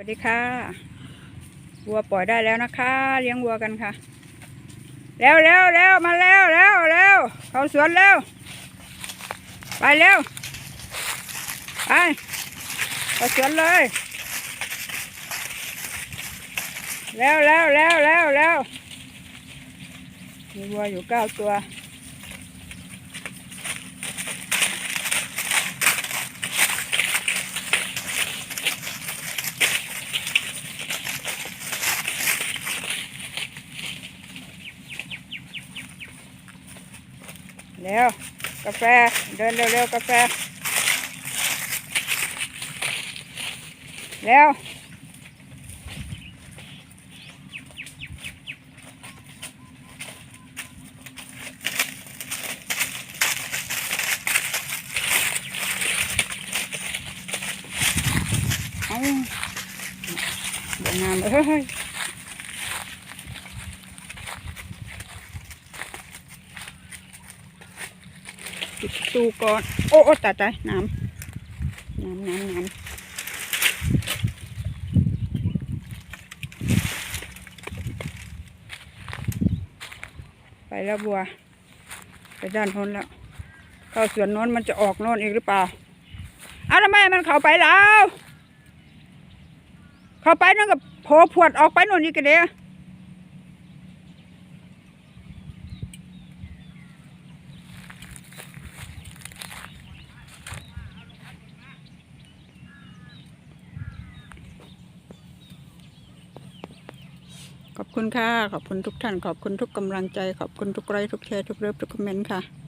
วัสดีค่ะ วัวปล่อยได้แล้วนะคะ เลี้ยงวัวกันค่ะเร็วเร็วเร็วมาเร็วเร็วเร็วเข้าสวนเร็วไปเร็ว ไปเข้าสวนเลยเร็วเร็วเร็วเร็วเร็วมีวัวอยู่เก้าตัว เร็วกาแฟ เดินเร็วๆกาแฟ เร็วเอาเดี๋ยวน้ำเอ้ย ปิดตูก่อน โอ้โอ้ตายตายน้ำน้ำน้ำน้ำไปแล้วบัว ไปด้านโน้นแล้ว เข้าสวนโน้นมันจะออกโน้นอีกหรือเปล่าอ้าวทำไมมันเข้าไปแล้ว เข้าไปนั่นก็โผล่พวดออกไปโน่นอีกกันเดีย ขอบคุณค่ะ ขอบคุณทุกท่าน ขอบคุณทุกกำลังใจ ขอบคุณทุกไลค์ทุกแชร์ทุกเลิฟทุกคอมเมนต์ค่ะ